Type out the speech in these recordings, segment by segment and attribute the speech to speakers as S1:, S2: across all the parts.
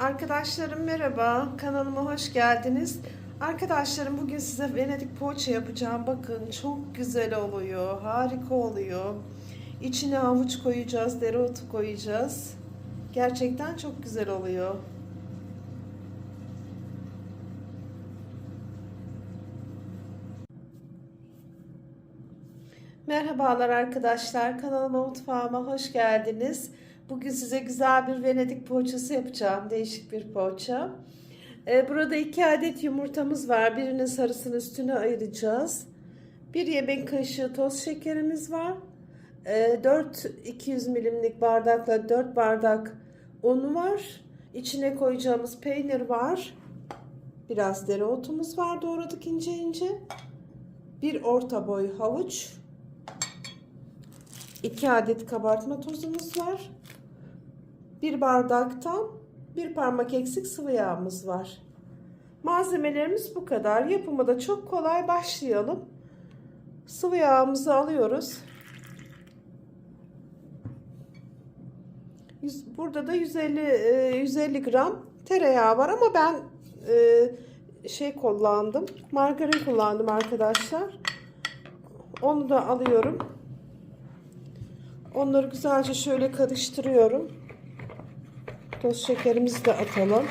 S1: Arkadaşlarım merhaba, kanalıma hoş geldiniz. Arkadaşlarım bugün size Venedik poğaça yapacağım. Bakın çok güzel oluyor, harika oluyor. İçine havuç koyacağız, dereotu koyacağız. Gerçekten çok güzel oluyor. Merhabalar arkadaşlar, kanalıma mutfağıma hoş geldiniz. Bugün size güzel bir Venedik poğaçası yapacağım, değişik bir poğaça. Ee, burada iki adet yumurtamız var, birinin sarısını üstüne ayıracağız. Bir yemek kaşığı toz şekerimiz var. Ee, 4 200 milimlik bardakla 4 bardak un var. İçine koyacağımız peynir var. Biraz dereotumuz var doğradık ince ince. Bir orta boy havuç. 2 adet kabartma tozumuz var. Bir bardaktan bir parmak eksik sıvı yağımız var. Malzemelerimiz bu kadar. Yapımı da çok kolay. Başlayalım. Sıvı yağımızı alıyoruz. Burada da 150 e, 150 gram tereyağı var ama ben e, şey kullandım. Margarin kullandım arkadaşlar. Onu da alıyorum. Onları güzelce şöyle karıştırıyorum. Toz şekerimizi de atalım.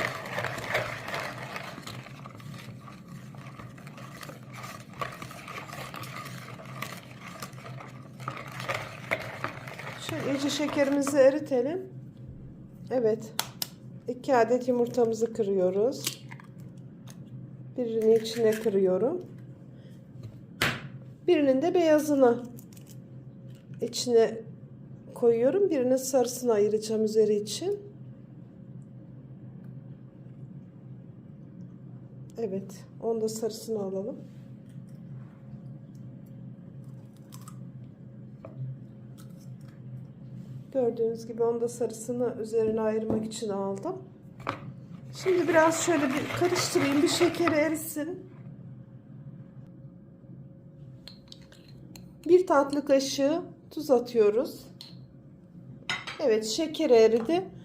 S1: Şöyle iyice şekerimizi eritelim. Evet. 2 adet yumurtamızı kırıyoruz. Birini içine kırıyorum. Birinin de beyazını içine koyuyorum. Birinin sarısını ayıracağım üzeri için. Evet. Onu da sarısını alalım. Gördüğünüz gibi onu da sarısını üzerine ayırmak için aldım. Şimdi biraz şöyle bir karıştırayım. Bir şekeri erisin. Bir tatlı kaşığı tuz atıyoruz. Evet şeker eridi.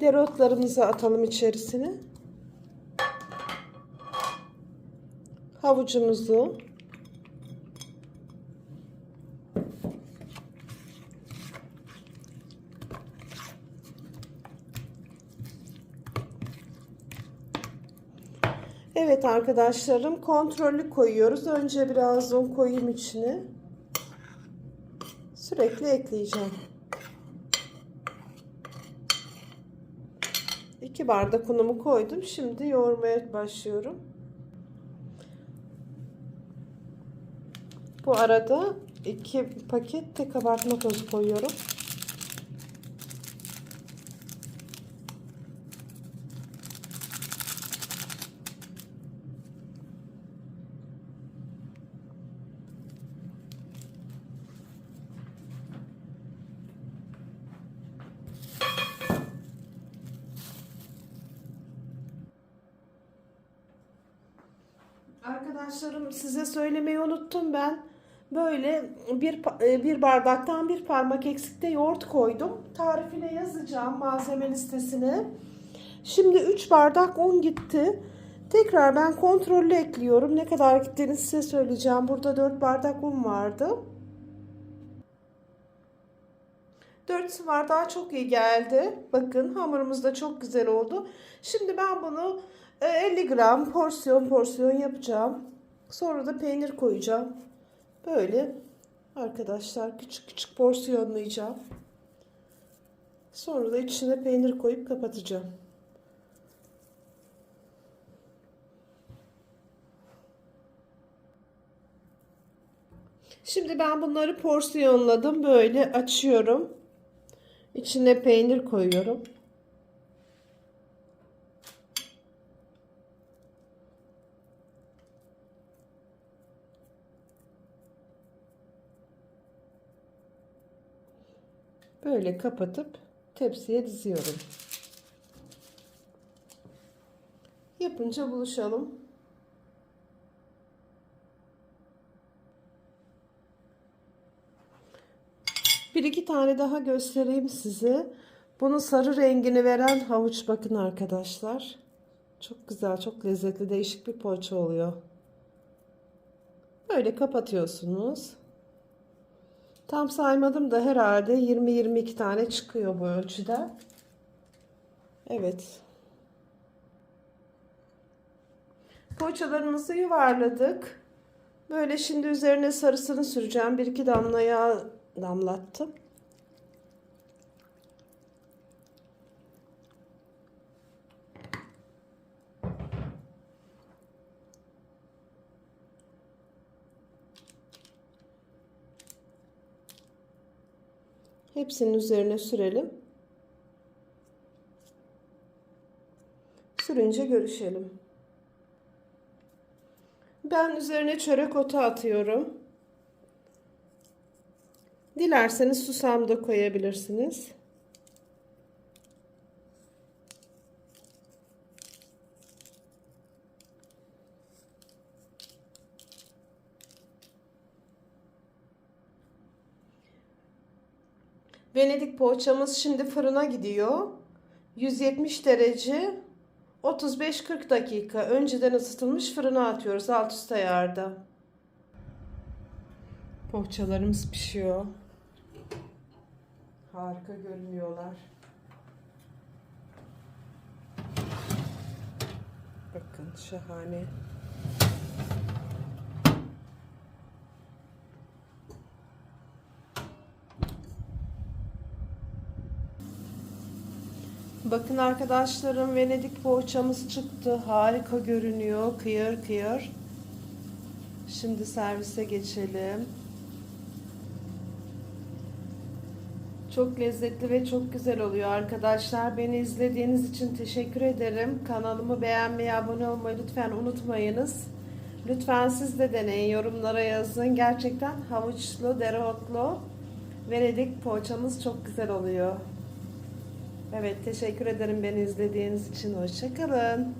S1: Dereotlarımızı atalım içerisine. Havucumuzu. Evet arkadaşlarım kontrollü koyuyoruz. Önce biraz un koyayım içine. Sürekli ekleyeceğim. 2 bardak unumu koydum. Şimdi yoğurmaya başlıyorum. Bu arada 2 paket de kabartma tozu koyuyorum. Arkadaşlarım size söylemeyi unuttum ben. Böyle bir e, bir bardaktan bir parmak eksikte yoğurt koydum. Tarifine yazacağım malzeme listesine. Şimdi 3 bardak un gitti. Tekrar ben kontrollü ekliyorum. Ne kadar gittiğini size söyleyeceğim. Burada 4 bardak un vardı. 4 su bardağı çok iyi geldi. Bakın hamurumuz da çok güzel oldu. Şimdi ben bunu e, 50 gram porsiyon porsiyon yapacağım. Sonra da peynir koyacağım. Böyle arkadaşlar küçük küçük porsiyonlayacağım. Sonra da içine peynir koyup kapatacağım. Şimdi ben bunları porsiyonladım. Böyle açıyorum. İçine peynir koyuyorum. Böyle kapatıp tepsiye diziyorum. Yapınca buluşalım. Bir iki tane daha göstereyim size. Bunun sarı rengini veren havuç bakın arkadaşlar. Çok güzel, çok lezzetli, değişik bir poğaça oluyor. Böyle kapatıyorsunuz. Tam saymadım da herhalde 20-22 tane çıkıyor bu ölçüde. Evet. Poğaçalarımızı yuvarladık. Böyle şimdi üzerine sarısını süreceğim. Bir iki damla yağ damlattım. Hepsinin üzerine sürelim. Sürünce görüşelim. Ben üzerine çörek otu atıyorum. Dilerseniz susam da koyabilirsiniz. Venedik poğaçamız şimdi fırına gidiyor. 170 derece 35-40 dakika önceden ısıtılmış fırına atıyoruz alt üst ayarda. Poğaçalarımız pişiyor. Harika görünüyorlar. Bakın şahane. Bakın arkadaşlarım Venedik poğaçamız çıktı. Harika görünüyor. Kıyır kıyır. Şimdi servise geçelim. Çok lezzetli ve çok güzel oluyor arkadaşlar. Beni izlediğiniz için teşekkür ederim. Kanalımı beğenmeyi, abone olmayı lütfen unutmayınız. Lütfen siz de deneyin, yorumlara yazın. Gerçekten havuçlu, dereotlu Venedik poğaçamız çok güzel oluyor. Evet teşekkür ederim beni izlediğiniz için. Hoşçakalın.